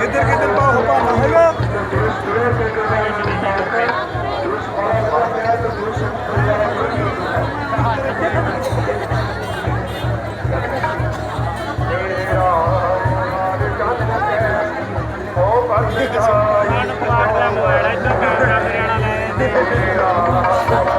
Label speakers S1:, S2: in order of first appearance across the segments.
S1: ਕਿੱਧਰ ਕਿੱਧਰ ਬਾਹੂ ਭਾਣਾ ਹੈਗਾ
S2: ਮਨ ਪਲਾਟ ਦਾ ਮੋਬਾਈਲ ਇੱਧਰ ਕੈਮਰਾ ਮੇਰੇ ਲੈ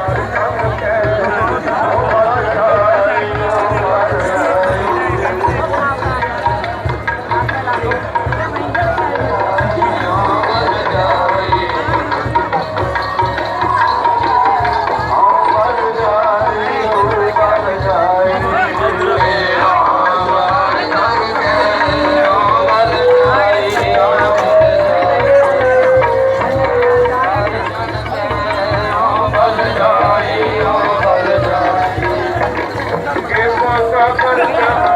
S3: passa a caminhar.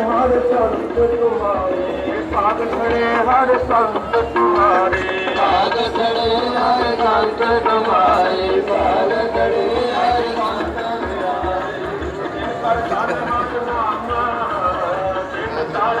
S3: ਹਰ ਸੰਤ ਤੁਹਾਰੇ ਸਾਧ ਖੜੇ ਹਰ ਸੰਤ ਤੁਹਾਰੇ ਸਾਧ ਖੜੇ ਹਰ ਸੰਤ ਤੁਹਾਰੇ ਸਾਧ ਖੜੇ ਹਰ ਸੰਤ ਤੁਹਾਰੇ ਪਰ ਸਾਧ ਮਾਤਮਾ ਜਿਨ ਤਾਲ